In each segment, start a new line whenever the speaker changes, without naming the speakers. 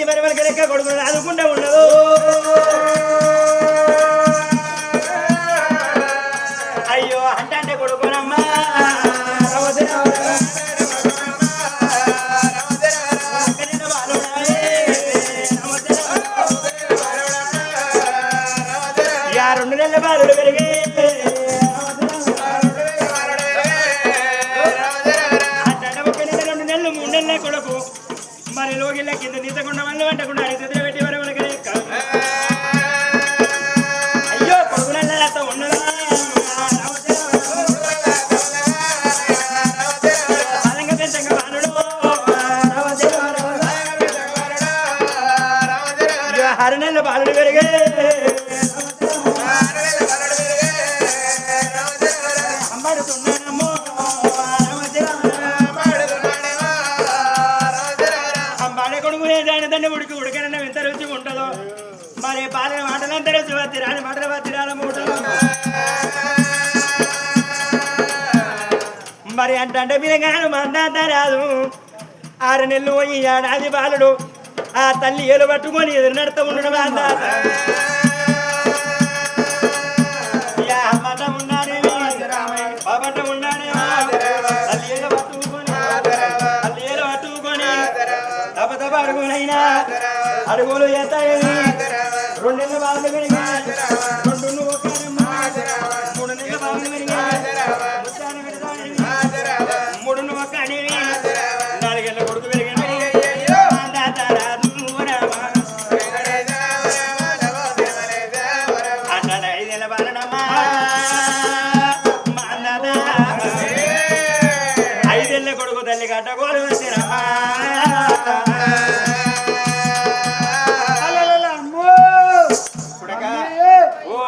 వెట్టి మరి మనకి లెక్క ఉండదు. మరి అంటే పిల్లగాను మందాత రాదు. ఆరు నెలలు పోయి ఏడాది బాలుడు. ఆ తల్లి ఏలు పట్టుకొని ఎదురు నడుతూ ఉండడం మందాత యా అమ్మట ఉన్నాడేమి, రెండు కొడుకు ఓ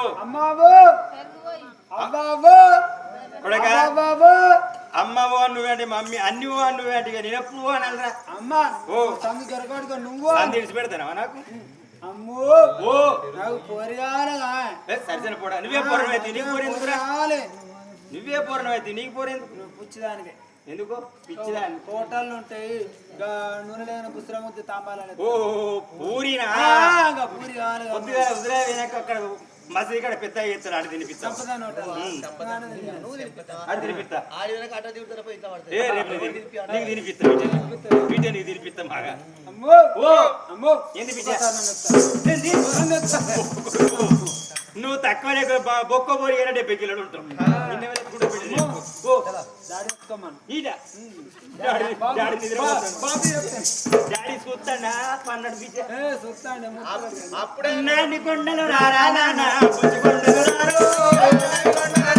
అమ్మవో
నువ్వేంటి మమ్మీ అన్ని నువ్వేంటి నేను ఎప్పుడు అనరా
అమ్మ
ఓ.
సందు దొరకడుకో నువ్వు
అని తెలిసి పెడతానవా నాకు
అమ్మో
ఓ
నాకు పోరిగానగా
ఏ, పోడా నువ్వే పూర్ణమైతే నీకు పోరేందుకురా నువ్వే పూర్ణమైతే నీకు పోరేందుకు
నువ్వు
ఎందుకు? పిచ్చిదాన్ని
హోటళ్ళు ఉంటాయి నూనె లేని పుస్తకం ఉంది తాంబాలని
ఓ పూరినా?
పూరి కావాలి
వినాక అక్కడ మసీదు ఇక్కడ పెద్ద ఎత్తారు ఆడ తినిపిస్తా. ఆడ నీకు నీకు బాగా.
అమ్మో!
ఓ!
అమ్మో!
ఏంది బిడ్డ? నువ్వు తక్కువనే బ- బొక్క పోరిగా డెబ్బై కిలోలు ఉంటావు. నీకు. ఓ! డాడీ చూస్తాడా? పన్నెండు
చూస్తాండి
అప్పుడే
నాని కొండలు రారా నాన్న కొండలు రారా?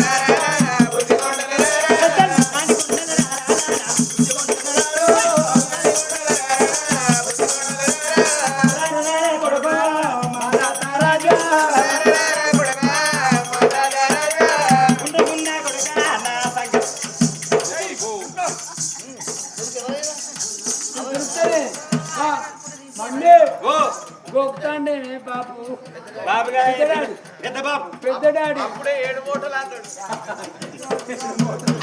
గొప్పండి బాబు.
బాబు పెద్ద బాబు.
పెద్ద డాడీ.
అప్పుడే ఏడు మూటలు అన్నాడు.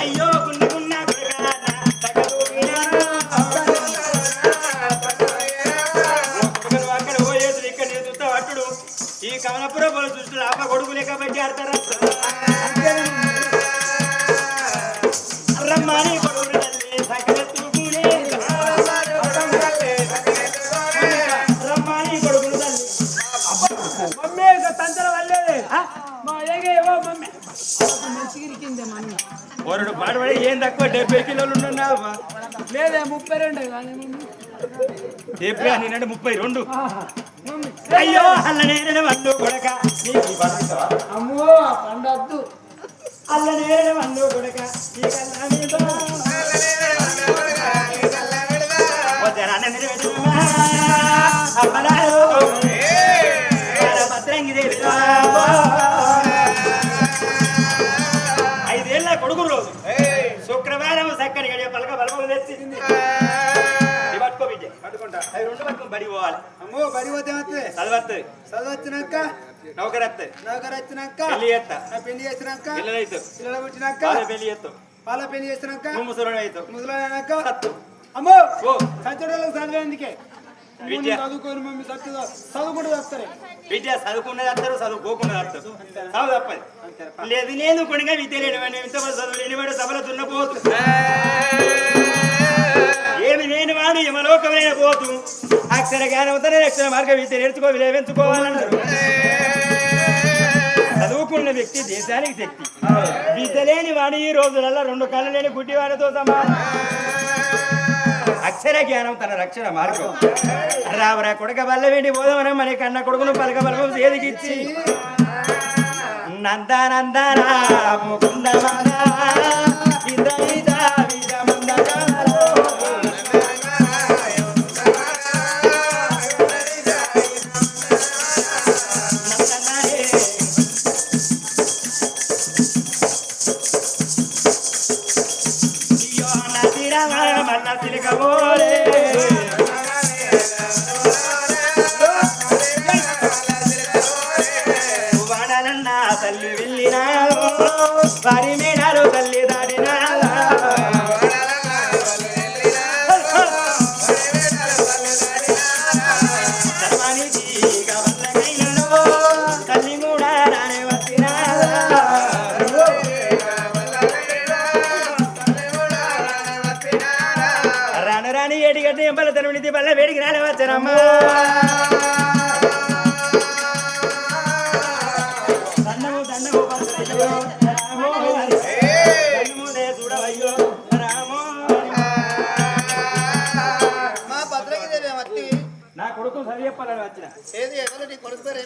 అయ్యో గుండెకున్నా ఈ కమలపురం వాళ్ళు చూస్తున్నారు అప్ప కొడుకు లేక బట్టి ఆడతారా? రమ్మని పాడబడి ఏం తక్కువ? డెబ్బై కిలోలు ఉన్నావా
లేదే ముప్పై రెండు
డెబ్బై ముప్పై రెండు. అయ్యో అల్ల నేను వండు కొడక?
అమ్మో ఆ పండద్దు
కొడక. నీకల్లా పట్టుకో బిడ్డ పట్టుకుంటా. అవి రెండు పట్టుకుని బడి పోవాలి.
అమ్మో బడి పోతే వస్తే
చదవత్తది
చదువు వచ్చినాక
నౌకరత్తది
నౌకరు వచ్చినాక
పెళ్ళి చేస్తా.
పెళ్ళి చేసినాక?
పిల్లలు అవుతావు
పిల్లలు పుట్టినాక?
పెళ్ళి చేస్తావు
వాళ్ళ పెళ్ళి చేసినాక?
ముసలోడు అవుతావు.
ముసలైనాక
సత్తు.
అమ్మో!
ఓ
చచ్చడోళ్ళకి చదివేందుకే
విద్య.
చదువుకోరు మమ్మీ చక్కగా చదువుకుంటూ వస్తారు
విద్య చదువుకున్నది వస్తారు చదువుకోకున్నది వస్తారు చదువు తప్పది. లేదు లేదు కొడుగా విద్య లేనివాడు ఇంతమంది చదువు లేనివాడు సభలో దున్నపోతు. ఏమి లేనివాడు యమలోకమైన పోతు అక్షర జ్ఞానవతనే అక్షర మార్గ విద్య నేర్చుకో విలేవించుకోవాలన్నారు చదువుకున్న వ్యక్తి దేశానికి శక్తి. విద్య లేని వాడు ఈ రోజులలో రెండు కళ్ళు లేని గుడ్డివాడితో సమానం. అక్షర జ్ఞానం తన రక్షణ మార్గం. రావరా కొడక బల్ల వెండి పోదామని మన కన్న కొడుకును పలక బలము చేదికిచ్చి నందనందన ముకుంద calore. బల్ల వేడికి రాలే వచ్చారమ్మా దండము రామో చూడవయ్యో, రామో.
మా
నా కొడుకు సరి చెప్పాలని వచ్చిన.
ఏది ఎవరు నీ కొడుకు పేరు